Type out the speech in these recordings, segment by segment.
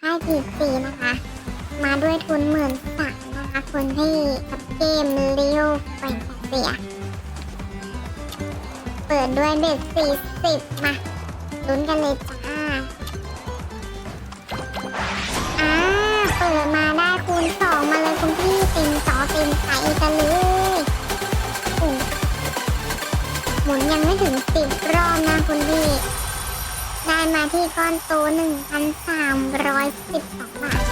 ค่ายพีซีนะคะ มาด้วยทุนหมื่นสามนะคะคนที่กับเกมเลียวแฟนตาเซีย เปิดด้วยเบ็ดสี่สิบมาลุ้นกันเลยจ้าอ่าเปิดมาได้คูณสองมาเลยคุณพี่เต็มจอเต็มใจกันเลยหมุนยังไม่ถึงสิบรอบนะคุณพี่ ได้มาที่ก้อนโตหนึ่งพันสามร้อยสิบสองบาท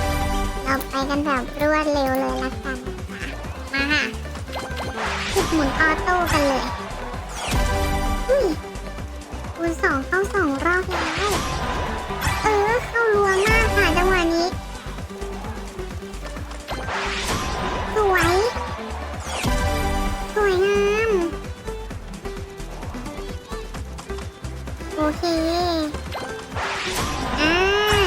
เราไปกันแบบรวดเร็วเลยละกันนะคะมาค่ะคลิกหมุนออโต้กันเลยอุ้ยคูณสองเข้าสองรอบแล้วเออ เข้ารัวมากค่ะจังหวะนี้ สวย สวยงาม โอเค อ่า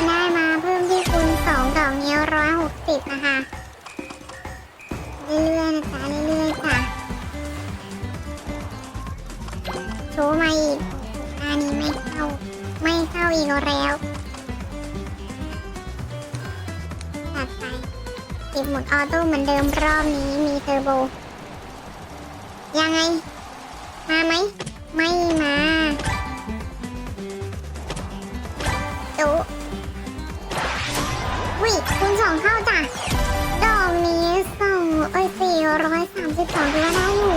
ได้มาเพิ่มที่คูณสองดอกนี้ยวร้อยหกสิบนะคะ เรื่อยๆนะจ๊ะเรื่อยๆจ้ะโชว์มาอีก อันนี้ไม่เข้า ไม่เข้าอีกแล้วตัดไปติดหมดออโต้เหมือนเดิมรอบนี้มีเทอร์โบ ยังไง มาไหม ไม่มา จุวิคุณสองเข้าจ้ะดอกนี้สองเอ้ยสี่ร้อยสามสิบสองถือว่าได้อยู่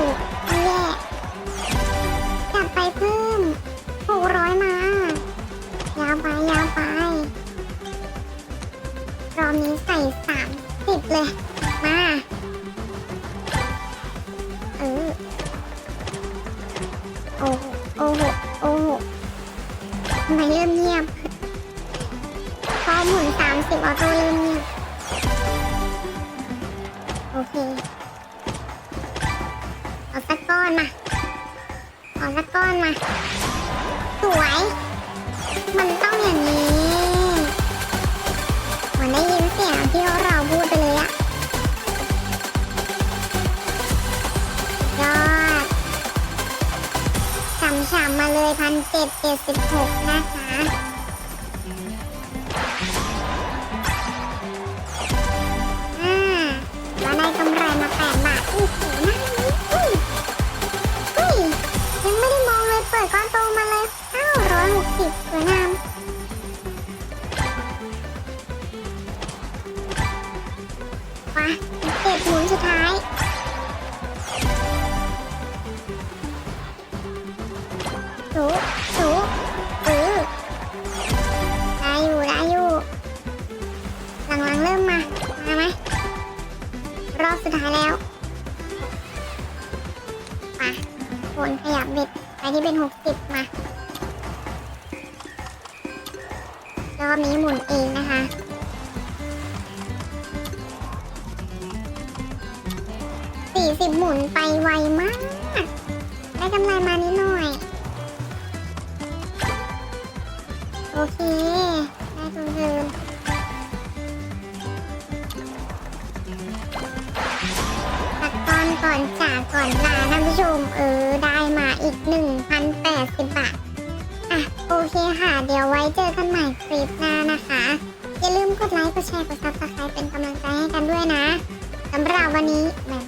สามสิบออโต้เริ่มเงียโอเค เอาสักก้อนมา เอาสักก้อนมา สวย มันต้องอย่างนี้เหมือนได้ยินเสียงที่เราพูดไปเลยอะยอดฉ่ำๆมาเลยพันเจ็ดเจ็ดสิบหกนะคะ เจ็ดหมุนสุดท้าย ถูถูเออได้อยู่ได้อยู่ หลังๆเริ่มมา มาไหมรอบสุดท้ายแล้วมาคนขยับเบ็ดไปที่เป็นหกสิบมารอบนี้หมุนเองนะคะ สี่สิบหมุนไปไวมาก ได้กำไรมานิดหน่อย โอเค ได้ทุนเดิมตัดตอนก่อนจากก่อนลาท่านผู้ชม เออ ได้มาอีก1,080บาท อะ โอเคค่ะ เดี๋ยวไว้เจอกันใหม่คลิปหน้านะคะ อย่าลืมกดไลค์ กดแชร์ กดซับสไครป์เป็นกำลังใจให้กันด้วยนะสำหรับวันนี้บ๊ายบาย